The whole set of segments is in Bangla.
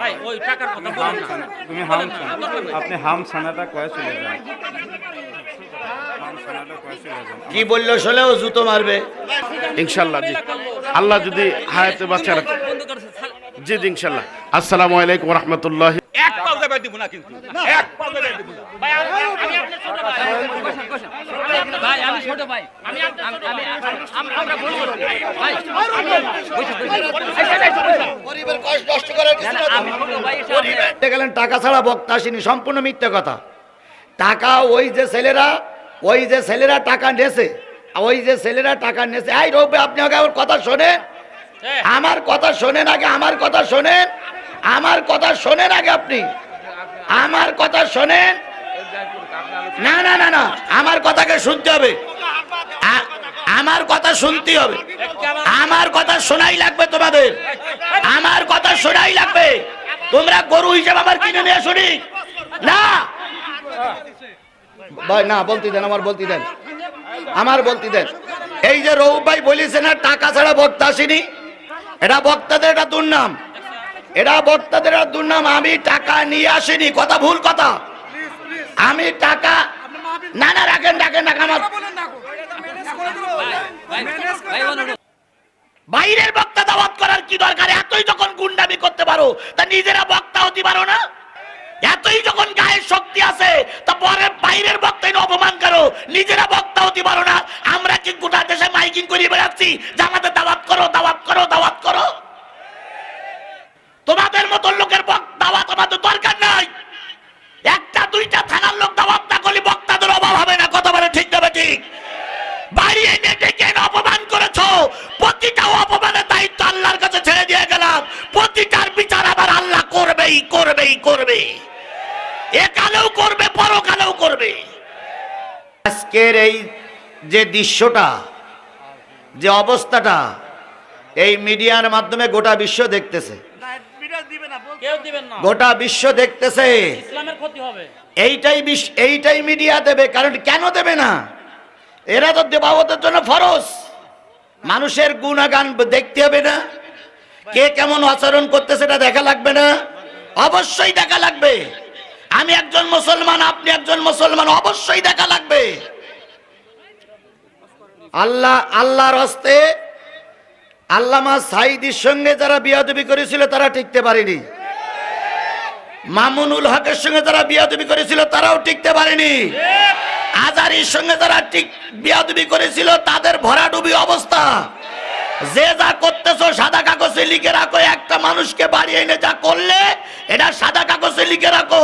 ভাই ওই টাকার কথা বলেন না। তুমি হাম আপনি হাম সানাটা কয়ে চলে যান। কি বলল শোলেও জুতো মারবে? ইনশাল্লাহ জি। আল্লাহ যদি হায়াতে বাচ্চা রাখে বন্ধ করেছে জি জি ইনশাল্লাহ। আসসালামু আলাইকুম রহমতুল্লাহ দিব না কিন্তু। এক দেবে দিব না। ভাই আমি আপনার ছোট ভাই। ভাই। আমি ছোট ভাই। আমি আমি আমি আম- আমরা ভুল করছি ভাই। গরিবের কষ্ট নষ্ট করার কিছু না, আমি ছোট ভাই এসে গেলেন টাকা ছাড়া বক্তা আসেনি সম্পূর্ণ মিথ্যে কথা। টাকা ওই যে ছেলেরা ওই যে ছেলেরা টাকা নেছে ওই যে ছেলেরা টাকা নেছে। এই রবি আপনি আগে আমার কথা শোনেন। হ্যাঁ। আমার কথা শোনেন আগে আমার কথা শোনেন। আমার কথা শোনেন আগে আপনি। আমার কথা শোনেন? না না না না, আমার কথাকে শুনতে হবে। আমার কথা শুনতে হবে। আমার কথা শোনাই লাগবে তোমাদের। আমার কথা শোনাই লাগবে। তোমরা গরু হিসেবে আমার কিনে নিয়ে শুনি না। ভাই, না, বলতে দেন, আমার বলতে দেন। আমার বলতে দেন। এই যে রৌফ ভাই বলিছে না, টাকা ছাড়া বক্তা আসেনি। এটা বক্তাদের এটা দুর্নাম। এটা বক্তাদের দুর্নাম আমি টাকা নিয়ে আসিনি, কথা ভুল কথা। আমি টাকা না না, রাখেন রাখেন রাখেন আমার বাইরের বক্তা দাওয়াত করার কি দরকার? এতই যখন গুন্ডামি করতে পারো, তা নিজেরা বক্তা হতে পারো না? এতই যখন গায়ের শক্তি আছে, তা পরে বাইরের বক্তাই অপমান করো। নিজেরা বক্তা হতে পারো না। আমরা কি গোটা দেশে মাইকিং করিয়ে বেড়াচ্ছি? জামাতে দাওয়াত করো দাওয়াত করো দাওয়াত করো। তোমাদের মতো লোকের দাওয়াত আমাদের দরকার নাই। একটা, দুইটা থানার লোক দাওয়াত না করলে বক্তাদের অভাব হবে না, কথা বলে ঠিক যাবে ঠিক? বাড়ি এনে ডেকে অপমান করেছ? প্রতিটা অপমানের দায়িত্ব আল্লাহর কাছে ছেড়ে দিয়ে গেলাম। প্রতিটার বিচার আবার আল্লাহ করবেই করবেই করবে একালেও করবে, পরকালেও করবে। আজকের এই যে দৃশ্যটা, যে অবস্থাটা, এই মিডিয়ার মাধ্যমে গোটা বিশ্ব দেখতেছে। কেউ দিবেন না। গোটা বিশ্ব দেখতেছে। ইসলামের ক্ষতি হবে। এইটাই এইটাই মিডিয়া দেবে কারণ কেন দেবে না? এরা তো দেবাবতের জন্য ফরজ। মানুষের গুণাগান দেখতে হবে না। কে কেমন আচরণ করতে সেটা দেখা লাগবে না। অবশ্যই দেখা লাগবে। আমি একজন মুসলমান আপনি একজন মুসলমান অবশ্যই দেখা লাগবে। আল্লাহ আল্লাহর হস্তে আল্লামা সাইদির সঙ্গে যারা বিয়াদবি করেছিল, তারা টিকতে পারেনি। মামুনুল হকের সঙ্গে যারা বিয়াদবি করেছিল, তারাও টিকতে পারেনি। আজারির সঙ্গে যারা ঠিক বিয়াদবি করেছিল, তাদের ভরাডুবি অবস্থা। যে যা করতেছো, সাদা কাগজে লিখে রাখো, একটা মানুষকে বাড়ি এনে যা করলে, এটা সাদা কাগজে লিখে রাখো।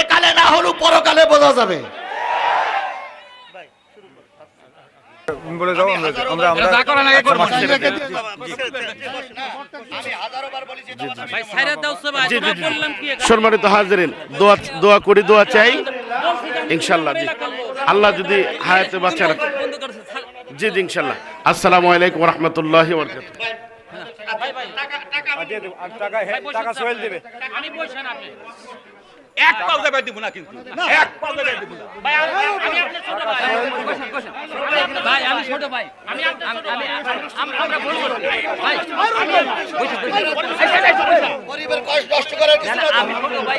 একালে না হলেও পরকালে বোঝা যাবে। বলে যাও আমরা আমরা আমরা যা করার আগে করব। ভাই সাইরা দাও সে ভাই জি, জি, তোমরা জি। বললাম কি? সম্মানিত হাজিরিন দোয়া দোয়া করি দোয়া চাই। ইনশাল্লাহ জি। আল্লাহ যদি হায়াতে বাচ্চা রাখে জি জি ইনশাল্লাহ। আসসালামু আলাইকুম রহমতুল্লাহ বরকাত ভাই ভাই আর দিয়ে দেবো, টাকা হে- টাকা তো সোহেল। দেবে। আমি বসেন আপনি। এক পাও দেবে দিব না কিন্তু এক পাও দেবে দিব না ভাই আমি আপনার ছোট ভাই ভাই আমি ছোট ভাই আমি আমি আমি আমরা ভুল করছি ভাই বসেন। কষ্ট করার না, না, আমি ছোট ভাই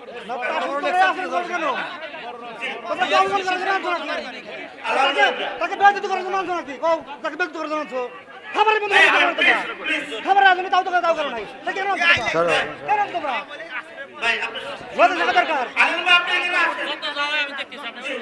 তাকে বেয়াদবি করার জন্য আনছো নাকি কও তাকে ব্যক্ত করার জন্য আনছো খাবারের বন্ধু খাবার আনছো তাও তো তাও করো নাই? তা কেন তোমরা? কেন তোমরা? ওদের টাকা দরকার। আমি দেখতেছি, আপনি শুনুন।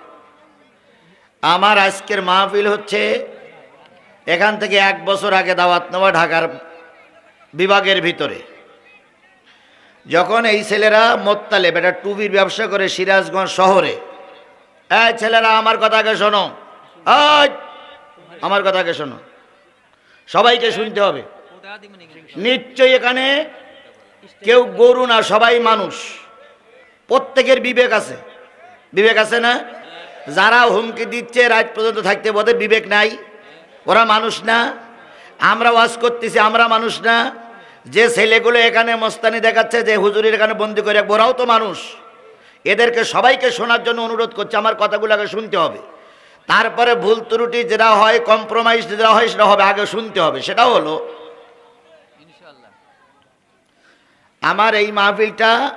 আমার আজকের মাহফিল হচ্ছে এখান থেকে এক বছর আগে দাওয়াত নেওয়া ঢাকার বিভাগের ভিতরে। যখন এই ছেলেরা মোত্তালে বেটা টুবির ব্যবসা করে সিরাজগঞ্জ শহরে। এই ছেলেরা, আমার কথাকে শোনো। আমার কথাকে শোনো। সবাইকে শুনতে হবে। নিশ্চয়ই এখানে কেউ গরু না, সবাই মানুষ। প্রত্যেকের বিবেক আছে। বিবেক আছে না? যারা হুমকি দিচ্ছে, রাত পর্যন্ত থাকতে ওদের বিবেক নাই। ওরা মানুষ না। আমরা ওয়াজ করতেছি, আমরা মানুষ না। যে ছেলেগুলো এখানে মস্তানি দেখাচ্ছে, যে হুজুরের এখানে বন্দি করে ওরাও তো মানুষ। এদেরকে সবাইকে শোনার জন্য অনুরোধ করছে, আমার কথাগুলো আগে শুনতে হবে। তারপরে ভুল ত্রুটি যেটা হয় কম্প্রোমাইজ যেটা হয়, সেটা হবে, আগে শুনতে হবে সেটা হলো। আমার এই মাহফিলটা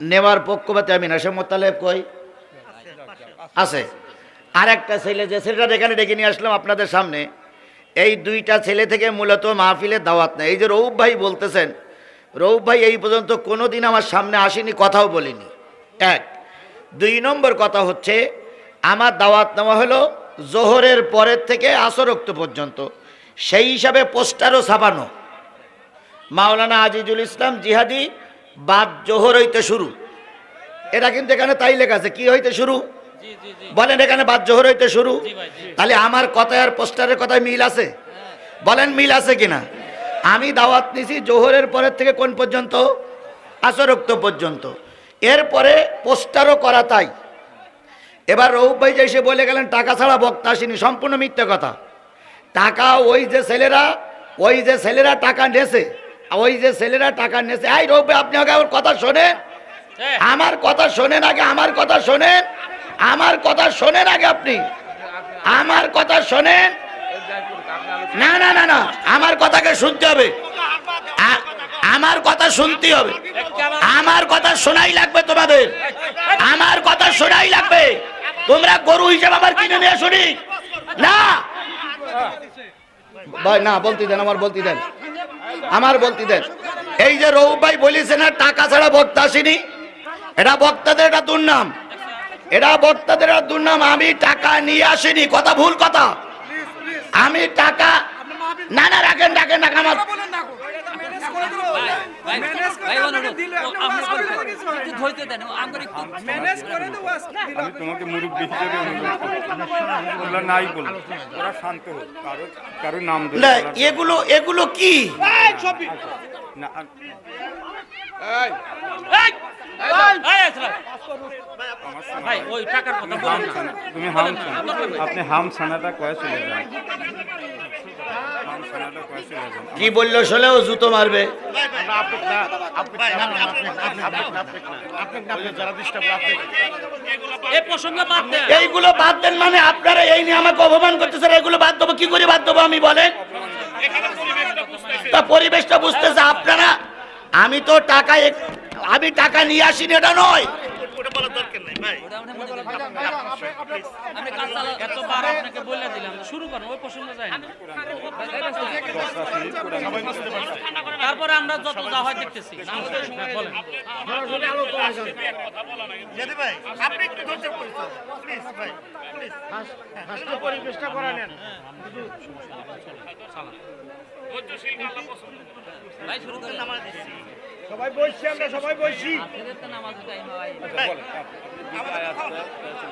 নেওয়ার পক্ষপাতে আমি না, সে মোতালেব কই? আছে। আর একটা ছেলে যে ছেলেটা এখানে ডেকে নিয়ে আসলাম আপনাদের সামনে, এই দুইটা ছেলে থেকে মূলত মাহফিলের দাওয়াত নেই এই যে রৌফ ভাই বলতেছেন, রৌফ ভাই এই পর্যন্ত কোনো দিন আমার সামনে আসেনি, কথাও বলিনি। এক। দুই নম্বর কথা হচ্ছে, আমার দাওয়াত নেওয়া হলো জোহরের পরের থেকে আসরক্ত পর্যন্ত। সেই হিসাবে পোস্টারও ছাপানো। মাওলানা আজিজুল ইসলাম জিহাদি বাদ জোহর হইতে শুরু। এটা কিন্তু এখানে তাই লেখা আছে, কি হইতে শুরু? বলেন এখানে বাদ জোহর হইতে শুরু। তাহলে আমার কথায় আর পোস্টারের কথায় মিল আছে? বলেন মিল আছে কিনা? আমি দাওয়াত নিছি জোহরের পরের থেকে কোন পর্যন্ত? আসরক্ত পর্যন্ত। এরপরে পোস্টারও করা তাই। এবার রৌফ ভাই যে এসে বলে গেলেন টাকা ছাড়া বক্তা আসেনি সম্পূর্ণ মিথ্যে কথা। টাকা ওই যে ছেলেরা ওই যে ছেলেরা টাকা নেছে ওই যে ছেলেরা টাকা নেছে। এই রৌফ ভাই, আপনি আগে আমার কথা শোনেন। আমার কথা শোনেন আগে আমার কথা শোনেন। আমার কথা শোনেন আগে আপনি। আমার কথা শোনেন। না না না না, আমার কথাকে শুনতে হবে। আমার কথা শুনতে হবে। আমার কথা শোনাই লাগবে তোমাদের। আমার কথা শোনাই লাগবে। তোমরা গরু হিসেবে আমার কিনে নিয়ে শুনি না। ভাই, না, বলতে দেন, আমার বলতে দেন। আমার বলতে দেন। এই যে রৌ ভাই বলিছে না, টাকা ছাড়া বক্তা আসেনি। এটা বক্তাদের একটা দুর্নাম। এটা বক্তাদের দুর্নাম আমি টাকা নিয়ে আসিনি কথা ভুল কথা। আমি টাকা না না রাখেন রাখেন আমার আমার আমি তোমাকে মুরব্বী হিসেবে অনুরোধ নাই ওরা শান্ত হোক কারও কারও নাম না বলার- এগুলো এগুলো কি? না, আর- এই! এই, আসলাম। ভাই ওই টাকার কথা বলেন না। তুমি হাম আপনি হাম কয়ে চলে যান। কি বলল শোলেও জুতো মারবে? এইগুলো বাদ দেন মানে আপনারা এই নিয়ে আমাকে অপমান করতেছেন এগুলো বাদ দেবো কি করে বাদ দেবো আমি বলেন? তা পরিবেশটা বুঝতেছে আপনারা আমি তো টাকা আমি টাকা নিয়ে আসিনি এটা নয়। আমি কাজ চালা এতবার আপনাকে বলে দিলাম শুরু করেন ওই প্রসঙ্গে যাই না। তারপরে আমরা যত যা হয় দেখতেছি। বলেন ভাই আপনি একটু ধৈর্য প্লিজ ভাই প্লিজ। পরিবেশটা করে নেন। ভাই শুরু করেন। সবাই বলছি আমরা সবাই টাইম হয়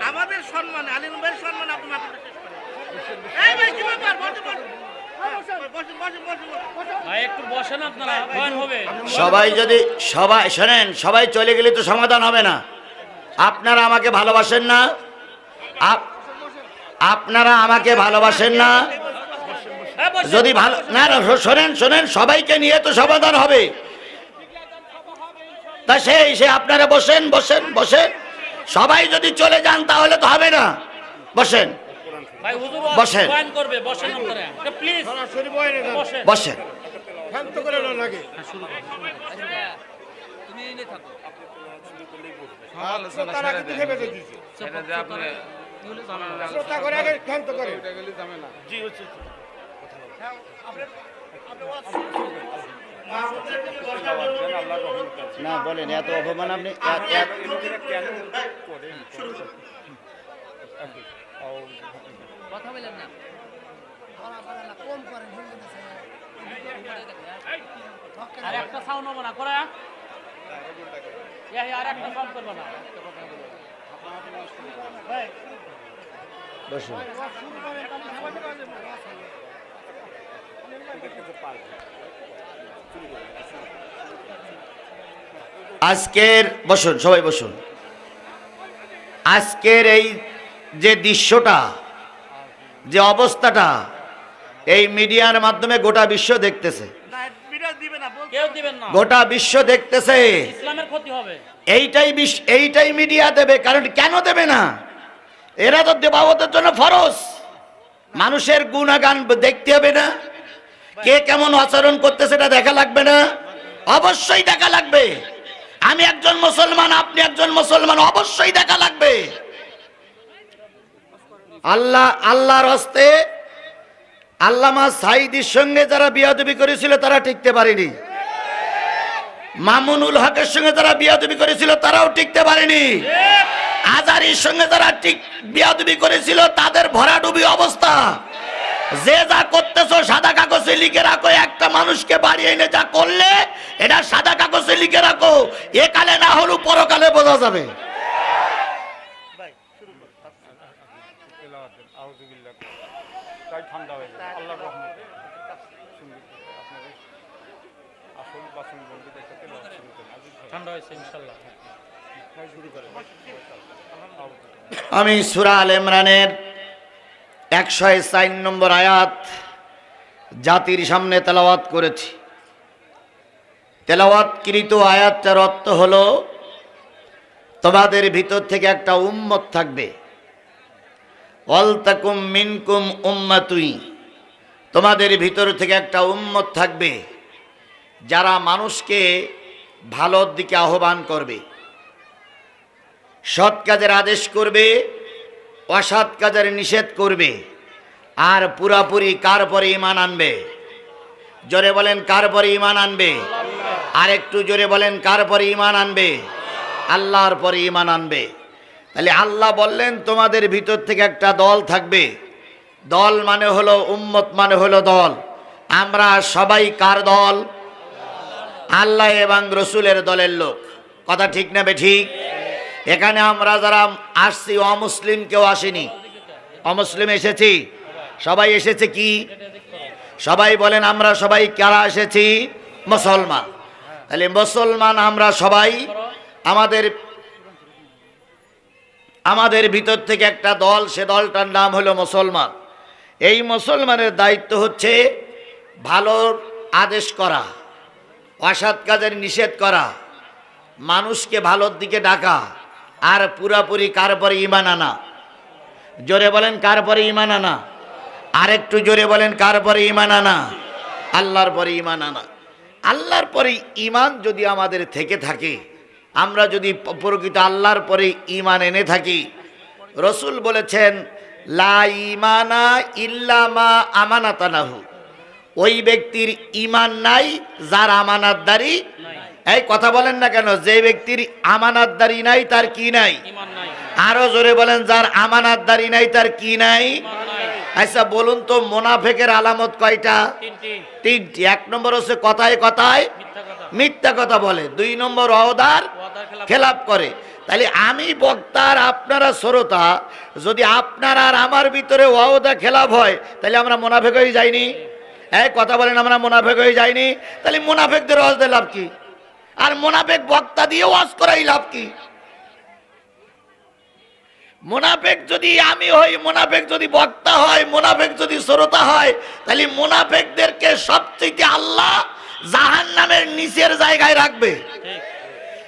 আমাদের সম্মান আলিম ভাইয়ের সম্মান আপনি আপনারা সবাই যদি সবাই শোনেন সবাই চলে গেলে তো সমাধান হবে না। আপনারা আমাকে ভালোবাসেন না। আপ- আপনারা আমাকে ভালোবাসেন না। যদি ভালো না না, শোনেন শোনেন সবাইকে নিয়ে তো সমাধান হবে। তা সেই সে আপনারা বসেন বসেন বসেন। সবাই যদি চলে যান তাহলে তো হবে না। বসেন। ভাই হুজুর বসেন। বয়ান করবে বসেন আপনারা। প্লিজ না বলেন এত অপমান আপনি এত- এত- কেন করেন? কথা বলেন না। আর একটা সাউন্ড হবে না করে। আর একটা সাউন্ড করবে না। বসুন। আজকের বসুন সবাই বসুন। আজকের এই যে দৃশ্যটা যে অবস্থাটা এই মিডিয়ার মাধ্যমে গোটা বিশ্ব দেখতেছে। গোটা বিশ্ব দেখতেছে। ইসলামের ক্ষতি হবে। এইটাই এইটাই মিডিয়া দেবে কারণ কেন দেবে না? এরা তো দেবাবতের জন্য ফরজ। মানুষের গুণাগান দেখতে হবে না। কে কেমন আচরণ করতে সেটা দেখা লাগবে না? অবশ্যই দেখা লাগবে। আমি একজন মুসলমান, আপনি একজন মুসলমান, অবশ্যই দেখা লাগবে। আল্লাহ, আল্লাহর হস্তে আল্লামা সাইদির সঙ্গে যারা বিয়াদবি করেছিল, তারা টিকতে পারেনি। মামুনুল হকের সঙ্গে যারা বিয়াদবি করেছিল, তারাও টিকতে পারেনি। আজারির সঙ্গে যারা ঠিক বিয়াদবি করেছিল, তাদের ভরাডুবি অবস্থা। যে যা করতেছো সাদা কাগজে লিখে রাখো একটা মানুষকে বাড়ি এনে যা করলে এটা সাদা কাগজে লিখে রাখো। একালে না হলেও পরকালে বোঝা যাবে। আমি সুরা আল ইমরানের একশো চার নম্বর আয়াত জাতির সামনে তেলাওয়াত করেছি। তেলাওয়াতকৃত আয়াতটার অর্থ হলো, তোমাদের ভিতর থেকে একটা উম্মত থাকবে। অলতাকুম মিনকুম উম্মাতুই, তোমাদের ভিতর থেকে একটা উম্মত থাকবে, যারা মানুষকে ভালোর দিকে আহ্বান করবে। সৎ কাজের আদেশ করবে অসৎ কাজের নিষেধ করবে আর পুরাপুরি কার পরে ইমান আনবে? জোরে বলেন, কার পরে ইমান আনবে? আর একটু জোরে বলেন, কার পরে ইমান আনবে? আল্লাহর পরে ইমান আনবে। তাহলে আল্লাহ বললেন, তোমাদের ভিতর থেকে একটা দল থাকবে। দল মানে হলো উম্মত মানে হলো দল। আমরা সবাই কার দল? আল্লাহ এবং রসুলের দলের লোক। কথা ঠিক নেবে ঠিক? এখানে আমরা যারা আসছি, অমুসলিম কেউ আসেনি। অমুসলিম এসেছি। সবাই এসেছে কি? সবাই বলেন, আমরা সবাই কারা এসেছি? মুসলমান। তাহলে মুসলমান আমরা সবাই আমাদের আমাদের ভিতর থেকে একটা দল, সে দলটার নাম হলো মুসলমান। এই মুসলমানের দায়িত্ব হচ্ছে ভালোর আদেশ করা, অসৎ কাজের নিষেধ করা, মানুষকে ভালোর দিকে ডাকা। আর পুরাপুরি কার পরে ইমান আনা? জোরে বলেন, কার পরে ইমান আনা? আর একটু জোরে বলেন, কার পরে ইমান আনা? আল্লাহর পরে ইমান আনা। আল্লাহর পরে ইমান যদি আমাদের থেকে থাকে, আমরা যদি প্রকৃত আল্লাহর পরে ইমান এনে থাকি, রসুল বলেছেন, লা ইমানা ইল্লামা আমানাতানাহু। ওই ব্যক্তির ইমান নাই, যার আমানাতদারি এই কথা বলেন না কেন? যে ব্যক্তির আমানাতদারি নাই তার কি নাই? আরও জোরে বলেন যার আমানাতদারি নাই তার কি নাই? আচ্ছা বলুন তো মোনাফেকের আলামত কয়টা? তিনটি। এক নম্বর হচ্ছে কথায় কথায় মিথ্যা কথা। বলে। দুই নম্বর অহদার খেলাপ করে। তাহলে আমি বক্তার আপনারা শ্রোতা যদি আপনার আর আমার ভিতরে ওয়াদা খেলাপ হয় তাহলে আমরা মোনাফেক হয়ে যাইনি? এই কথা বলেন আমরা মোনাফেক হয়ে যাইনি? তাহলে মোনাফেকদের ওয়াজ লাভ কি? আর মোনাফেক বক্তা দিয়ে ওয়াজ করাই লাভ কি? মোনাফেক যদি আমি হই, মোনাফেক যদি বক্তা হয়, মোনাফেক যদি শ্রোতা হয়, তাহলে মোনাফেকদেরকে সবচেয়ে আল্লাহ জাহান নামের নিচের জায়গায় রাখবে।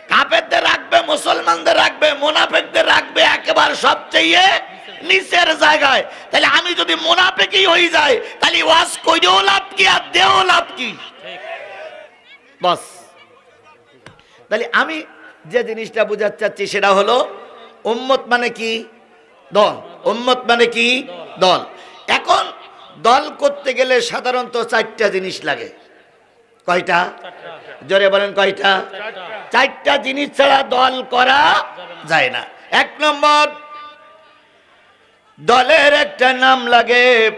কাপেরদের রাখবে, মুসলমানদের রাখবে, মোনাফেকদের রাখবে একেবারে সবচেয়ে নিচের জায়গায়। তাহলে আমি যদি মোনাফেকই হয়ে যাই, তাহলে ওয়াজ কইরেও লাভ কি আর দেও লাভ কি? বাস। তাহলে আমি যে জিনিসটা বোঝাতে চাচ্ছি সেটা হলো, উম্মত মানে কি? দল। উম্মত মানে কি? দল। এখন দল করতে গেলে সাধারণত চারটা জিনিস লাগে। কয়টা? জোরে বলেন কয়টা? চারটা জিনিস ছাড়া দল করা যায় না। এক নম্বর, দলের একটা নাম লাগে।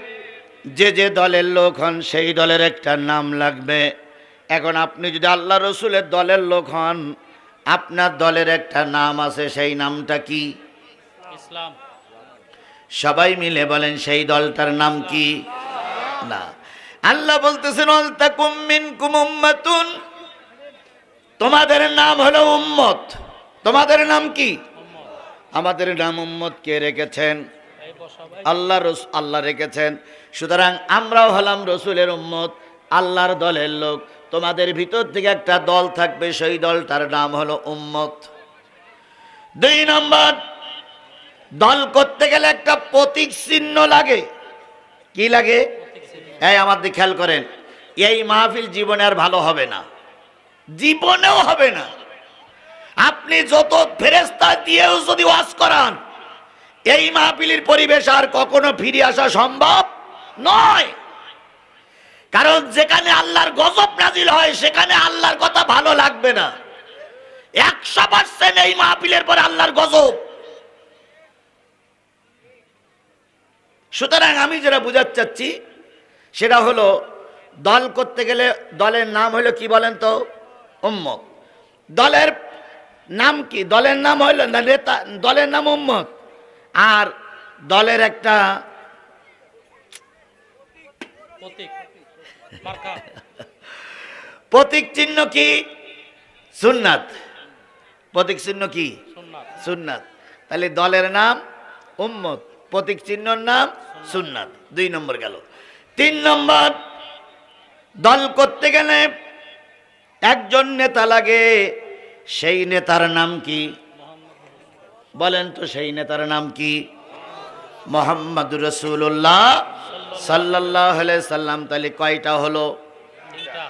যে যে দলের লোক হন, সেই দলের একটা নাম লাগবে। এখন আপনি যদি আল্লাহ রসুলের দলের লোক হন আপনার দলের একটা নাম আছে সেই নামটা কি? ইসলাম। সবাই মিলে বলেন সেই দলটার নাম কি? না। আল্লাহ বলতেছেন উম্মাতুন। তোমাদের নাম হলো উম্মত। তোমাদের নাম কি? আমাদের নাম উম্মত কে রেখেছেন? আল্লাহ রস আল্লাহ রেখেছেন। সুতরাং আমরাও হলাম রসুলের উম্মত আল্লাহর দলের লোক। তোমাদের ভিতর থেকে একটা দল থাকবে, সেই দলটার নাম হলো উম্মত। দুই নম্বর, দল করতে গেলে একটা প্রতীক চিহ্ন লাগে। কি লাগে? এই আমার দিকে খেয়াল করেন, এই মাহফিল জীবনে আর ভালো হবে না। জীবনেও হবে না। আপনি যত ফেরেস্তা দিয়েও যদি ওয়াজ করান, এই মাহফিলের পরিবেশ আর কখনো ফিরে আসা সম্ভব নয়। কারণ যেখানে আল্লাহর গজব নাজিল হয়, সেখানে আল্লাহর কথা ভালো লাগবে না। একশো পার্সেন্ট এই মাহফিলের পরে আল্লাহর গজব। সুতরাং আমি যেটা বুঝাতে চাচ্ছি, সেটা হলো, দল করতে গেলে দলের নাম হলো কি বলেন তো? উম্মত। দলের নাম কি? দলের নাম হইল নেতা, দলের নাম উম্মত। আর দলের একটা প্রতীক। প্রতীক চিহ্ন কি? সুন্নাত। প্রতীক চিহ্ন কি? সুন্নাত। সুন্নাত। তাহলে দলের নাম উম্মত। প্রতীক চিহ্নর নাম সুন্নাত। দুই নম্বর গেল। তিন নম্বর দল করতে গেলে একজন নেতা লাগে। সেই নেতার নাম কি? বলেন তো সেই নেতার নাম কি? মোহাম্মদ রসুল্লাহ সাল্লাহ সাল্লাম তাহলে কয়টা হলো?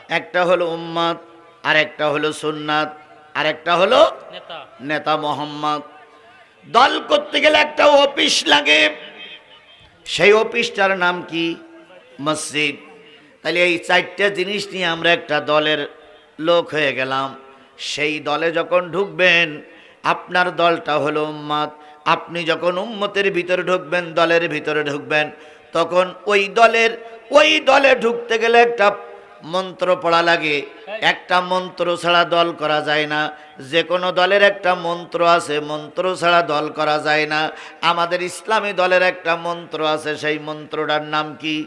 একটা হলো উম্মত আর একটা হলো সুন্নাত আর একটা হলো নেতা। নেতা মোহাম্মদ। দল করতে গেলে একটা অফিস লাগে। সেই অফিসটার নাম কি? মসজিদ। তাহলে এই চারটে জিনিস নিয়ে আমরা একটা দলের লোক হয়ে গেলাম। সেই দলে যখন ঢুকবেন আপনার দলটা হলো উম্মাদ আপনি যখন উম্মতের ভিতরে ঢুকবেন দলের ভিতরে ঢুকবেন তখন ওই দলের, ওই দলে ঢুকতে গেলে একটা মন্ত্র পড়া লাগে। একটা মন্ত্র ছাড়া দল করা যায় না। যে কোনো দলের একটা মন্ত্র আছে, মন্ত্র ছাড়া দল করা যায় না। আমাদের ইসলামী দলের একটা মন্ত্র আছে, সেই মন্ত্রটার নাম কি?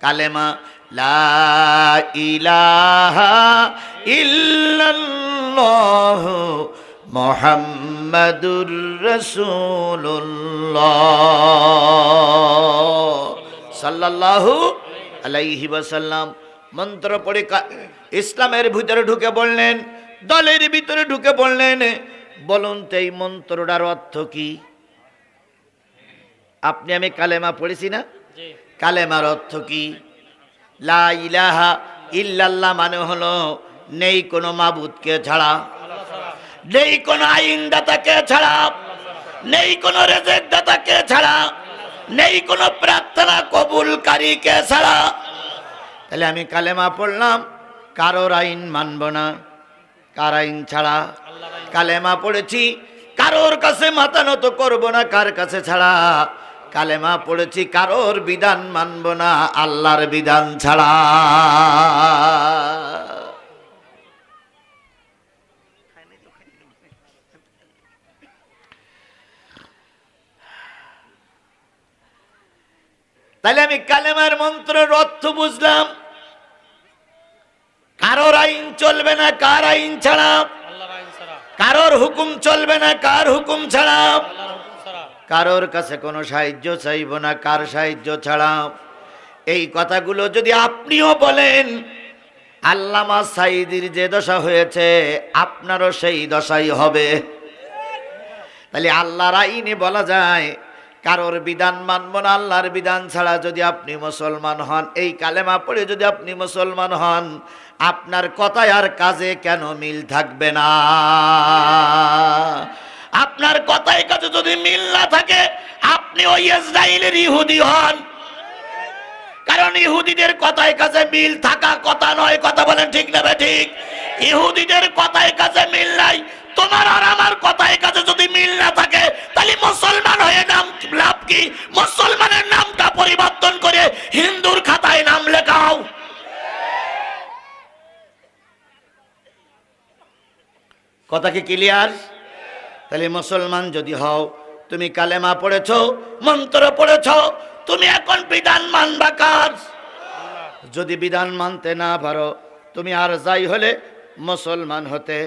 কালেমা, লা ইলাহা ইল্লাল্লাহ মোহাম্মদুর রাসূলুল্লাহ সাল্লাল্লাহু আলাইহি ওয়াসাল্লাম মন্ত্র পড়ে ইসলামের ভিতরে ঢুকে বললেন দলের ভিতরে ঢুকে বললেন বলুন তো এই মন্ত্রটার অর্থ কি? আপনি আমি কালেমা পড়েছি না? কালেমার অর্থ কি? লা ইলাহা ইল্লাল্লাহ মানে হলো নেই কোনো মাবুদকে ছাড়া। নেই কোনো আইনদাতাকে ছাড়া, নেই কোনো রেজেক দাতাকে ছাড়া, নেই কোনো প্রার্থনা কবুলকারীকে ছাড়া। তাহলে আমি কালেমা পড়লাম, কারোর আইন মানব না, কার আইন ছাড়া? কালেমা পড়েছি, কারোর কাছে মাথা নত করব না, কার কাছে ছাড়া? কালেমা পড়েছি, কারোর বিধান মানব না, আল্লাহর বিধান ছাড়া। তাহলে আমি কালেমার মন্ত্রের অর্থ বুঝলাম। কারোর আইন চলবে না কার আইন ছাড়া। কারোর হুকুম চলবে না কার হুকুম ছাড়া। হুকুম ছাড়া। কারোর কাছে কোনো সাহায্য চাইব না কার সাহায্য ছাড়া। এই কথাগুলো যদি আপনিও বলেন আল্লামা সাইদির যে দশা হয়েছে আপনারও সেই দশাই হবে। তাহলে আল্লাহর আইনে বলা যায় কারোর বিধান মানব না, আল্লাহর বিধান ছাড়া যদি আপনি মুসলমান হন, এই কালেমা পড়ে যদি আপনি মুসলমান হন, আপনার কথায় আর কাজে কেন মিল থাকবে না? আপনার কথায় কাজে যদি মিল না থাকে, আপনি ওই ইসরায়েলের ইহুদি হন। কারণ ইহুদিদের কথায় কাছে মিল থাকা কথা নয়, কথা বলেন ঠিক না ঠিক? ইহুদিদের কথায় কাছে মিল নাই তোমার আর আমার কথায় কাছে যদি মিল না থাকে, তাহলে মুসলমান হয়ে নাম লাভ কি? মুসলমানের নামটা পরিবর্তন করে হিন্দুর খাতায় নাম লেখাও। কথা কি ক্লিয়ার তাহলে মুসলমান যদি হও, তুমি কালেমা পড়েছ, মন্ত্র পড়েছ, তুমি এখন বিধান মানবা কাজ যদি বিধান মানতে না পারো, তুমি আর যাই হলে মুসলমান হতে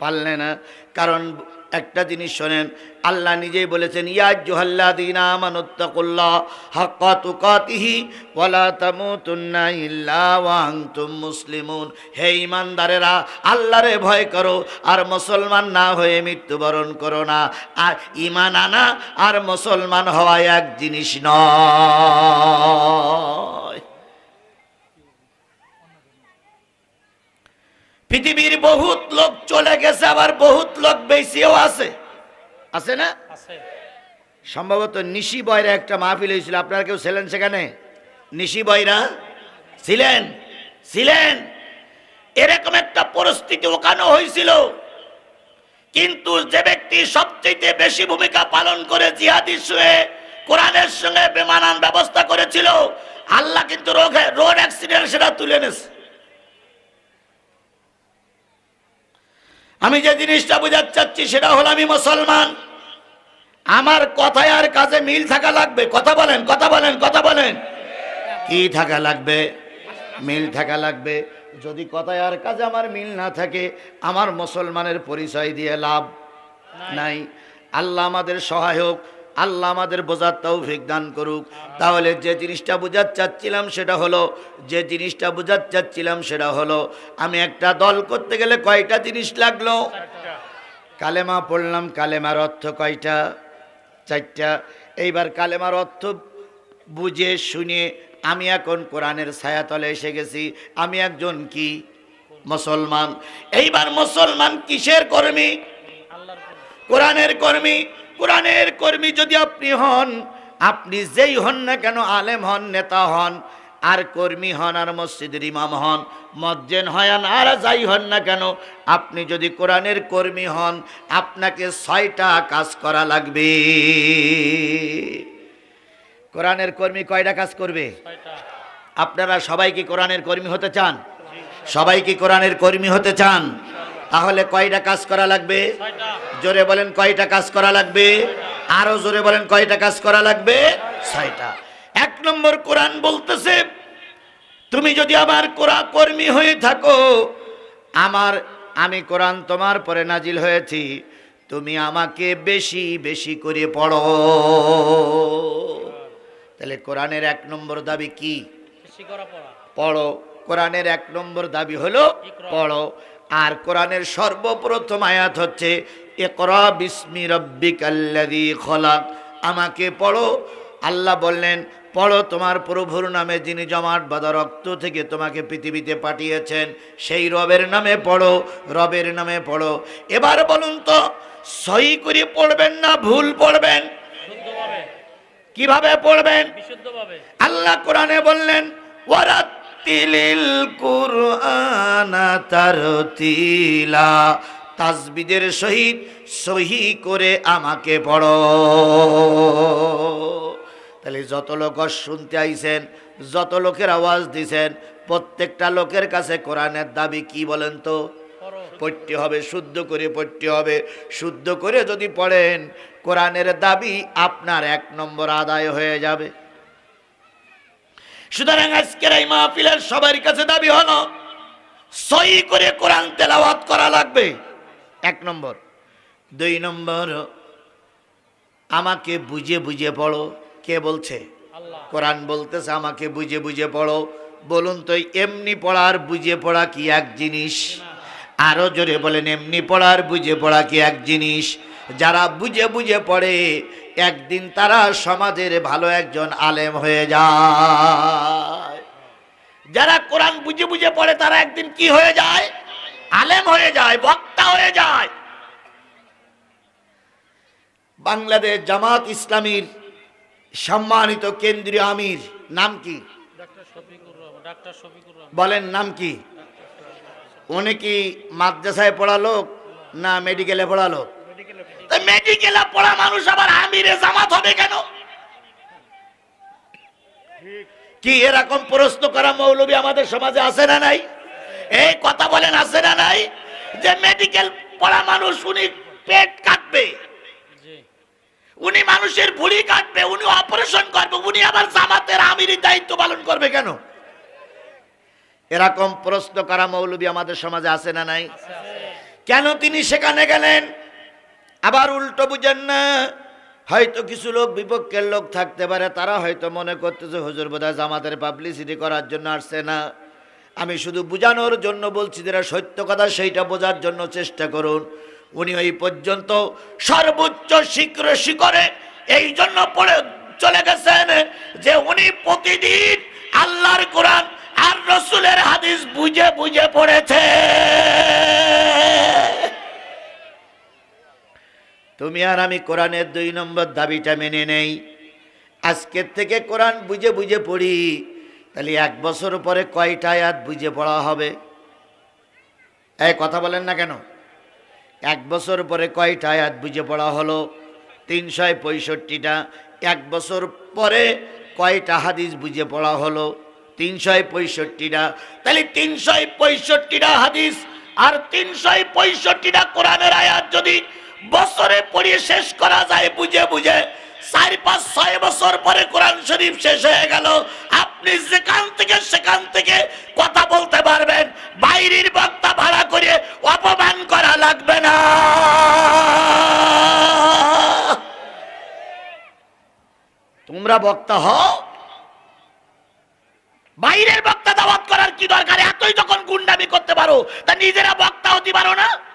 পারলে না। কারণ একটা জিনিস শোনেন, আল্লাহ নিজেই বলেছেন, ইয়া জুহাল্লাদিনা আমানুত্তাকুল্লাহ হাক্কা তুকাতিহি ওয়ালা তামুতুন্না ইল্লা ওয়া আনতুম মুসলিমুন। হে ইমানদারেরা আল্লাহরে ভয় করো, আর মুসলমান না হয়ে মৃত্যুবরণ করো না। আর ইমান আনা আর মুসলমান হওয়া এক জিনিস নয়। পৃথিবীর বহুত লোক চলে গেছে আবার বহুত লোক বেশিও আছে। আছে না? সম্ভবত নিশি বয়রা একটা মাহফিল হয়েছিল। আপনারা কেউ ছিলেন সেখানে? নিশি বয়রা? ছিলেন? ছিলেন? এরকম একটা পরিস্থিতি ওখানে হয়েছিল। কিন্তু যে ব্যক্তি সবচেয়ে বেশি ভূমিকা পালন করে জিহাদির সঙ্গে কোরআনের সঙ্গে বেমানান ব্যবস্থা করেছিল আল্লাহ কিন্তু রোড অ্যাক্সিডেন্ট সেটা তুলে নেছে আমি যে জিনিসটা বোঝাতে চাচ্ছি সেটা হলো আমি মুসলমান। আমার কথায় আর কাজে মিল থাকা লাগবে। কথা বলেন কথা বলেন কথা বলেন। কি থাকা লাগবে? মিল থাকা লাগবে। যদি কথায় আর কাজে আমার মিল না থাকে, আমার মুসলমানের পরিচয় দিয়ে লাভ নাই। আল্লাহ আমাদের সহায়ক। আল্লাহ আমাদের বোঝার তৌফিক দান করুক। তাহলে যে জিনিসটা বোঝার চাচ্ছিলাম সেটা হলো, যে জিনিসটা বোঝার চাচ্ছিলাম সেটা হলো, আমি একটা দল করতে গেলে কয়টা জিনিস লাগল? কালেমা পড়লাম, কালেমার অর্থ কয়টা? চারটা। এইবার কালেমার অর্থ বুঝে, শুনে, আমি এখন কোরআনের ছায়াতলে এসে গেছি। আমি একজন কি? মুসলমান। এইবার মুসলমান কিসের কর্মী? কোরআনের কর্মী। কোরআনের কর্মী যদি আপনি হন, আপনি যেই হন না কেন আলেম হন, নেতা হন, আর কর্মী হন, আর মসজিদের ইমাম হন, মজ্জেন হয়ান আর যাই হন না কেন, আপনি যদি কোরআনের কর্মী হন, আপনাকে ছয়টা কাজ করা লাগবে। কোরআনের কর্মী কয়টা কাজ করবে? আপনারা সবাই কি কোরআনের কর্মী হতে চান? সবাই কি কোরআনের কর্মী হতে চান? তাহলে কয়টা কাজ করা লাগবে? জোরে বলেন কয়টা কাজ করা লাগবে? আরও জোরে বলেন কয়টা কাজ করা লাগবে? ছয়টা। এক নম্বর কোরআন বলতেছে তুমি যদি আমার কোরআন কর্মী হয়ে থাকো আমার আমি কোরআন তোমার পরে নাজিল হয়েছি তুমি আমাকে বেশি বেশি করে পড়ো। তাহলে কোরআনের এক নম্বর দাবি কি? পড়ো। কোরআনের এক নম্বর দাবি হলো পড়ো। আর কোরআনের সর্বপ্রথম আয়াত হচ্ছে একরা বিস্মি রব্বিকাল্লাযী খলাক। আমাকে পড়ো। আল্লাহ বললেন পড়ো তোমার প্রভুর নামে যিনি জমাট বাঁধা রক্ত থেকে তোমাকে পৃথিবীতে পাঠিয়েছেন সেই রবের নামে পড়ো রবের নামে পড়ো। এবার বলুন তো সহি করে পড়বেন না ভুল পড়বেন? কীভাবে পড়বেন? আল্লাহ কোরআনে বললেন ওয়ারাত্তিলিল কুরআনা তারতিলা তাসবিদের সহিত সহি করে আমাকে পড়ো। তাহলে যত লোক শুনতে আইছেন, যত লোকের আওয়াজ দিছেন, প্রত্যেকটা লোকের কাছে কোরআনের দাবি কি বলেন তো? পড়তে হবে, শুদ্ধ করে পড়তে হবে। শুদ্ধ করে যদি পড়েন, কোরআনের দাবি আপনার এক নম্বর আদায় হয়ে যাবে। সুতরাং আজকের এই মাহফিলের সবার কাছে দাবি হলো সই করে কোরআন তেলাওয়াত করা লাগবে। এক নম্বর। দুই নম্বর আমাকে বুঝে বুঝে পড়ো কে বলছে? কোরআন বলতেছে আমাকে বুঝে বুঝে পড়ো। বলুন তো এমনি পড়ার বুঝে পড়া কি এক জিনিস? আরও জোরে বলেন এমনি পড়ার বুঝে পড়া কি এক জিনিস? যারা বুঝে বুঝে পড়ে একদিন তারা সমাজের ভালো একজন আলেম হয়ে যায়। যারা কোরআন বুঝে বুঝে পড়ে তারা একদিন কি হয়ে যায়? আলেম হয়ে যায় বক্তা হয়ে যায়। বাংলাদেশ জামাত ইসলামীর সম্মানিত কেন্দ্রীয় আমির নাম কি? বলেন নাম কি? উনি কি মাদ্রাসায় পড়া লোক না মেডিকেলে পড়া লোক? মেডিকেলে পড়া মানুষ আবার আমিরে জামাত হবে কেন? কি এরকম প্রশ্ন করা মৌলবী আমাদের সমাজে আছে না নাই? এই কথা বলেন আছে না নাই? যে মেডিকেল পড়া মানুষ উনি পেট কাটবে। উনি মানুষের ভুড়ি কাটবে, উনি অপারেশন করবে, উনি আবার জামাতের আমিরি দায়িত্ব পালন করবে কেন? এরকম প্রশ্ন করা মৌলবী আমাদের সমাজে আছে না নাই? কেন তিনি সেখানে গেলেন? আবার উল্টো বুঝেন না। হয়তো কিছু লোক বিপক্ষের লোক থাকতে পারে, তারা হয়তো মনে করতেছে, হুজুর বোধহয় জামাতের পাবলিসিটি করার জন্য আসছে না। আমি শুধু বোঝানোর জন্য বলছি যেটা সত্য কথা সেইটা বোঝার জন্য চেষ্টা করুন। উনি ওই পর্যন্ত সর্বোচ্চ শীঘ্র শিখরে এই জন্য পড়ে চলে গেছেন যে উনি প্রতিদিন আল্লাহর কোরআন আর রসুলের হাদিস বুঝে বুঝে পড়েছে তুমি আর আমি কোরআনের দুই নম্বর দাবিটা মেনে নেই। আজকের থেকে কোরআন বুঝে বুঝে পড়ি, তাহলে এক বছর পরে কয়টা আয়াত বুঝে পড়া হবে? এই কথা বলেন না কেন? এক বছর পরে কয়টা আয়াত বুঝে পড়া হলো? তিনশো পঁয়ষট্টিটা। এক বছর পরে কয়টা হাদিস বুঝে পড়া হলো? তিনশো পঁয়ষট্টিটা। তাহলে তিনশো পঁয়ষট্টিটা হাদিস আর তিনশো পঁয়ষট্টিটা কোরআনের আয়াত যদি বছরে পড়িয়ে শেষ করা যায়, বুঝে বুঝে। চার, পাঁচ, ছয় বছর পরে কোরআন শরীফ শেষ হয়ে গেল। আপনি যেখান থেকে, সেখান থেকে কথা বলতে পারবেন। বাইরের বক্তা ভাড়া করে অপমান করা লাগবে না। তোমরা বক্তা হও। বাইরের বক্তা দাওয়াত করার কি দরকার? এতই যখন গুন্ডামি করতে পারো, তা নিজেরা বক্তা হতে পারো না?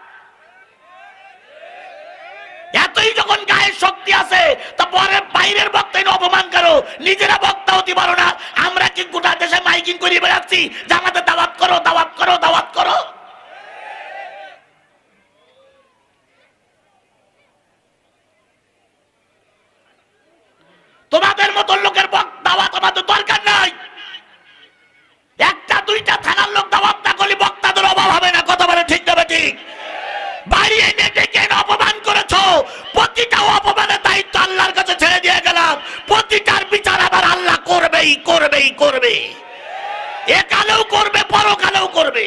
এতই যখন গায়ের শক্তি আছে, তা পরে বাইরের বক্তা অপমান করো। নিজেরা বক্তা হতে পারো না। আমরা কি গোটা দেশে মাইকিং করিয়ে বেড়াচ্ছি? আমাদের দাওয়াত করো দাওয়াত করো দাওয়াত করো। তোমাদের মতো লোকের দাওয়াত আমাদের দরকার নাই। একটা, দুইটা থানার লোক দাওয়াত না করলে বক্তাদের অভাব হবে না। কথা বলে ঠিক দেবে ঠিক? প্রতিটা অপমানের দায়িত্ব আল্লাহর কাছে ছেড়ে দিয়ে গেলাম। প্রতিটার বিচার আবার আল্লাহ করবেই করবেই, করবে। একালেও করবে, পরকালেও করবে।